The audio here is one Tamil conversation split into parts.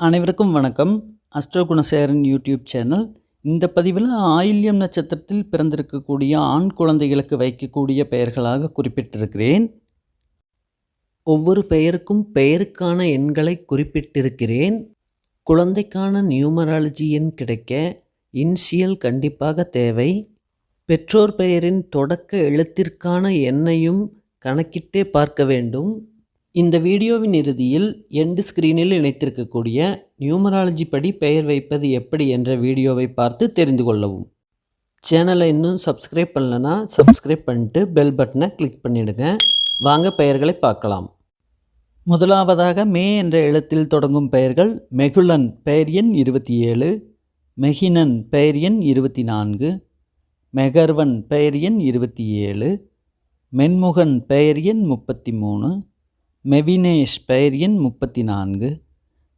அனைவருக்கும் வணக்கம். Astro Gunasekaran YouTube channel. இந்த பதிவில் ஆயில்யம் நட்சத்திரத்தில் பிறந்திருக்கக்கூடிய ஆண் குழந்தைகளுக்கு வைக்கக்கூடிய பெயர்களாக குறிப்பிட்டிருக்கிறேன். ஒவ்வொரு பெயருக்கும் பெயருக்கான எண்களை குறிப்பிட்டிருக்கிறேன். குழந்தைக்கான நியூமராலஜி எண் கிடைக்க இன்சியல் கண்டிப்பாக தேவை. பெற்றோர் பெயரின் தொடக்க எழுத்திற்கான எண்ணையும் கணக்கிட்டே பார்க்க வேண்டும். இந்த வீடியோவின் இறுதியில் எண்டு ஸ்க்ரீனில் இணைத்திருக்கக்கூடிய நியூமராலஜி படி பெயர் வைப்பது எப்படி என்ற வீடியோவை பார்த்து தெரிந்து கொள்ளவும். சேனலை இன்னும் சப்ஸ்கிரைப் பண்ணலனா சப்ஸ்கிரைப் பண்ணிட்டு பெல் பட்டனை கிளிக் பண்ணிவிடுங்க வாங்க பெயர்களை பார்க்கலாம். முதலாவதாக மே என்ற எழுத்தில் தொடங்கும் பெயர்கள் மெகுலன் பெயர் எண் இருபத்தி ஏழு மெஹினன் பெயர் எண் இருபத்தி நான்கு மெகர்வன் பெயர் எண் இருபத்தி ஏழு மென்முகன் பெயர் எண் முப்பத்தி மூணு மெவினேஷ் பெயர் எண் முப்பத்தி நான்கு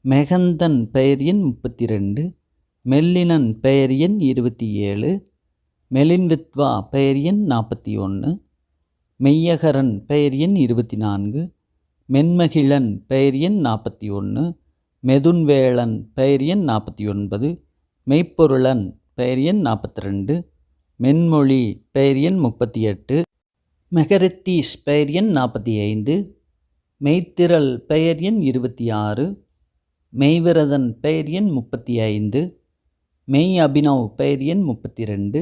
மெகந்தன் பெயர் எண் முப்பத்தி ரெண்டு மெல்லினன் பெயர் எண் இருபத்தி ஏழு மெலின்வித்வா பெயர் எண் நாற்பத்தி ஒன்று மெய்யகரன் பெயர் எண் இருபத்தி நான்கு மென்மகிழன் பெயர் எண் நாற்பத்தி ஒன்று மெதுன்வேளன் பெயர் எண் நாற்பத்தி ஒன்பது மெய்ப்பொருளன் பெயர் எண் நாற்பத்தி ரெண்டு மென்மொழி பெயர் எண் முப்பத்தி எட்டு மெகரித்தீஷ் பெயர் எண் நாற்பத்தி ஐந்து மெய்த்திரள் பெயர் எண் இருபத்தி ஆறு மெய்விரதன் பெயர் எண் முப்பத்தி ஐந்து மெய் அபினவ் பெயர் எண் முப்பத்தி ரெண்டு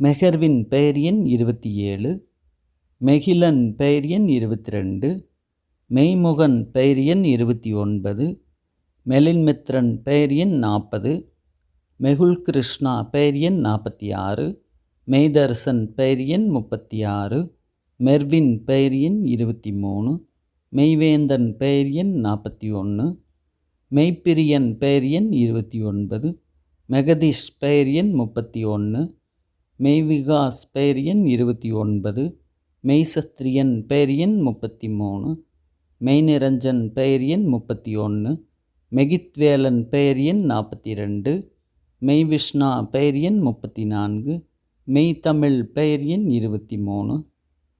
மெஹர்வின் பெயர் எண் இருபத்தி ஏழு மெகிலன் பெயர் எண் இருபத்தி ரெண்டு மெய்முகன் பெயர் எண் இருபத்தி ஒன்பது மெலின்மித்ரன் பெயர் எண் நாற்பது மெகுல் கிருஷ்ணா பெயர் எண் நாற்பத்தி ஆறு மெய்தர்சன் பெயர் எண் முப்பத்தி ஆறு மெர்வின் பெயர் எண் இருபத்தி மூணு மெய்வேந்தன் பெயர் எண் நாற்பத்தி ஒன்று மெய்ப்பிரியன் பெயர் எண் இருபத்தி ஒன்பது மெகதீஷ் பெயர் எண் முப்பத்தி ஒன்று மெய்விகாஸ் பெயர் எண் இருபத்தி ஒன்பது மெய்சத்திரியன் பெயர் எண் முப்பத்தி மூணு மெய்நிரஞ்சன் பெயர் எண் முப்பத்தி ஒன்று மெகித்வேலன் பெயர் எண் நாற்பத்தி ரெண்டு மெய்விஷ்ணா பெயர் எண் முப்பத்தி நான்கு மெய்தமிழ் பெயர் எண் இருபத்தி மூணு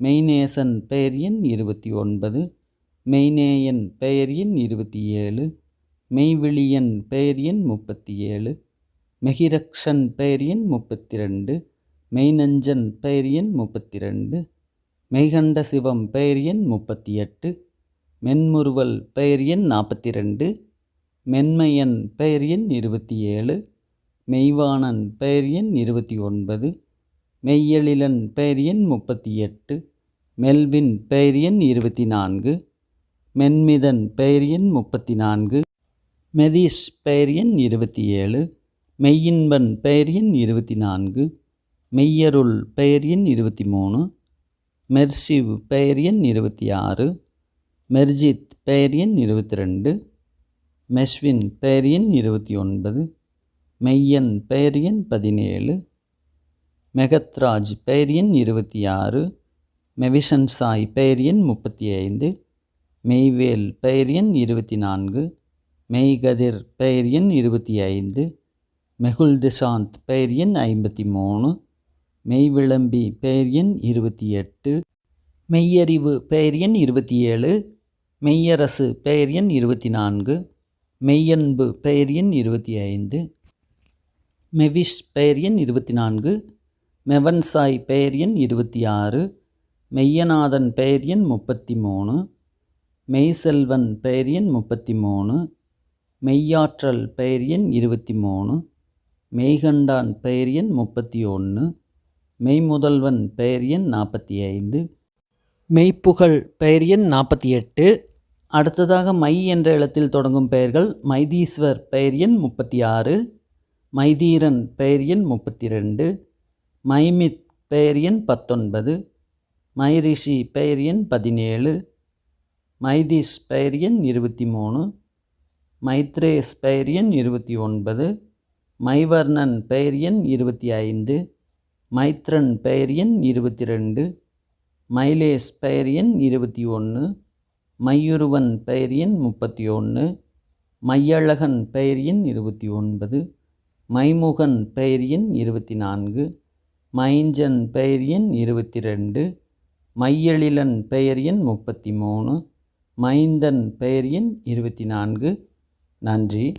மெய்நேசன் பெயர் எண் இருபத்தி ஒன்பது மெய்நேயன் பெயர் எண் இருபத்தி ஏழு மெய்விழியன் பெயர் எண் முப்பத்தி ஏழு மெஹிரக்ஷன் பெயர் எண் முப்பத்தி ரெண்டு மெய்நஞ்சன் பெயர் எண் முப்பத்தி ரெண்டு மெய்கண்ட சிவம் பெயர் எண் முப்பத்தி எட்டு மென்முறுவல் பெயர் எண் நாற்பத்தி ரெண்டு மென்மையன் பெயர் எண் இருபத்தி ஏழு மெய்வானன் பெயர் எண் இருபத்தி ஒன்பது மெய்யெழிலன் பெயர் எண் முப்பத்தி எட்டு மெல்வின் பெயர் எண் இருபத்தி நான்கு மென்மிதன் பெயர் எண் முப்பத்தி நான்கு மெதீஷ் பெயர் எண் இருபத்தி ஏழு மெய்யின்பன் பெயர் எண் இருபத்தி நான்கு மெய்யருள் பெயர் எண் இருபத்தி மூணு மெர்சிவ் பெயர் எண் இருபத்தி ஆறு மெர்ஜித் பெயர் எண் இருபத்தி ரெண்டு மெஸ்வின் பெயர் எண் இருபத்தி ஒன்பது மெய்யன் பெயர் எண் பதினேழு மெகத்ராஜ் பெயர் எண் இருபத்தி ஆறு மெவிசன்சாய் பெயர் எண் முப்பத்தி ஐந்து மெய்வேல் பெயர் எண் இருபத்தி நான்கு மெய்கதிர் பெயர் எண் இருபத்தி ஐந்து மெகுல் திசாந்த் பெயர் எண் ஐம்பத்தி மூணு மெய்விளம்பி பெயர் எண் இருபத்தி எட்டு மெய்யறிவு பெயர் எண் இருபத்தி ஏழு மெய்யரசு பெயர் எண் இருபத்தி நான்கு மெய்யன்பு பெயர் எண் இருபத்தி ஐந்து மெவிஷ் பெயர் எண் இருபத்தி நான்கு மெவன்சாய் பெயர் எண் இருபத்தி ஆறு மெய்யநாதன் பெயர் எண் முப்பத்தி மூணு மெய்செல்வன் பெயர் எண் முப்பத்தி மூணு மெய்யாற்றல் பெயர் எண் இருபத்தி மூணு மெய்கண்டான் பெயர் எண் முப்பத்தி ஒன்று மெய்முதல்வன் பெயர் எண் நாற்பத்தி ஐந்து மெய்ப்புகழ் பெயர் எண் நாற்பத்தி எட்டு அடுத்ததாக மை என்ற இடத்தில் தொடங்கும் பெயர்கள் மைதீஸ்வர் பெயர் எண் முப்பத்தி ஆறு மைதீரன் பெயர் எண் முப்பத்தி ரெண்டு மைமித் பெயர் எண் பத்தொன்பது மைரிஷி பெயர் எண் பதினேழு மைதீஷ் பெயர் இருபத்தி மூணு மைத்ரே பெயர் இருபத்தி ஒன்பது மைவர்ணன் பெயரியன் இருபத்தி ஐந்து மைத்ரன் பெயரியன் இருபத்தி ரெண்டு மைலேஸ் பெயரியன் இருபத்தி ஒன்று மையுருவன் பெயரியன் முப்பத்தி ஒன்று மையழகன் பெயரியன் இருபத்தி ஒன்பது மைமுகன் பெயரியன் இருபத்தி நான்கு மைஞ்சன் பெயரியன் இருபத்தி ரெண்டு மையெழிலன் பெயரியன் முப்பத்தி மூணு மைந்தன் பெயர் எண் இருபத்தி நான்கு. நன்றி.